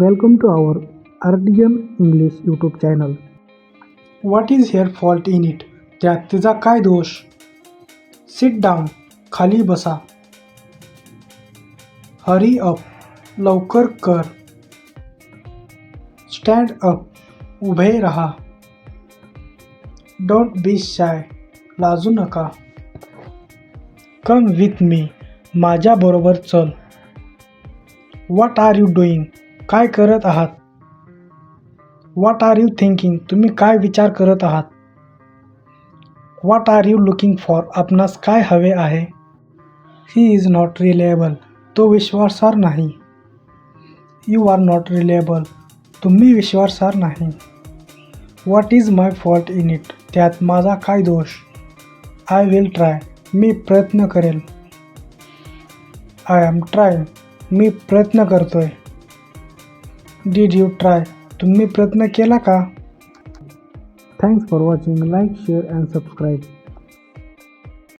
Welcome to our Artisan English YouTube channel. What is her fault in it? त्यात तिचा काय दोष? Sit down खाली बसा. हरी अप लवकर कर. स्टँड अप उभे रहा. डोंट बी शाय लाजू नका. कम विथ मी माझ्याबरोबर चल. वॉट आर यू डुईंग काय करत आहात? वॉट आर यू थिंकिंग तुम्ही काय विचार करत आहात? What are you looking for आपणास काय हवे आहे? ही इज नॉट रिलेएबल तो विश्वासार नाही. यू आर नॉट रिलेएबल तुम्ही विश्वासार नाही. What is my fault in it त्यात माझा काय दोष? आय विल ट्राय मी प्रयत्न करेल. आय एम ट्राय मी प्रयत्न करतोय. डीड यू ट्राय तुम्ही प्रयत्न केला का? Thanks for watching like share and subscribe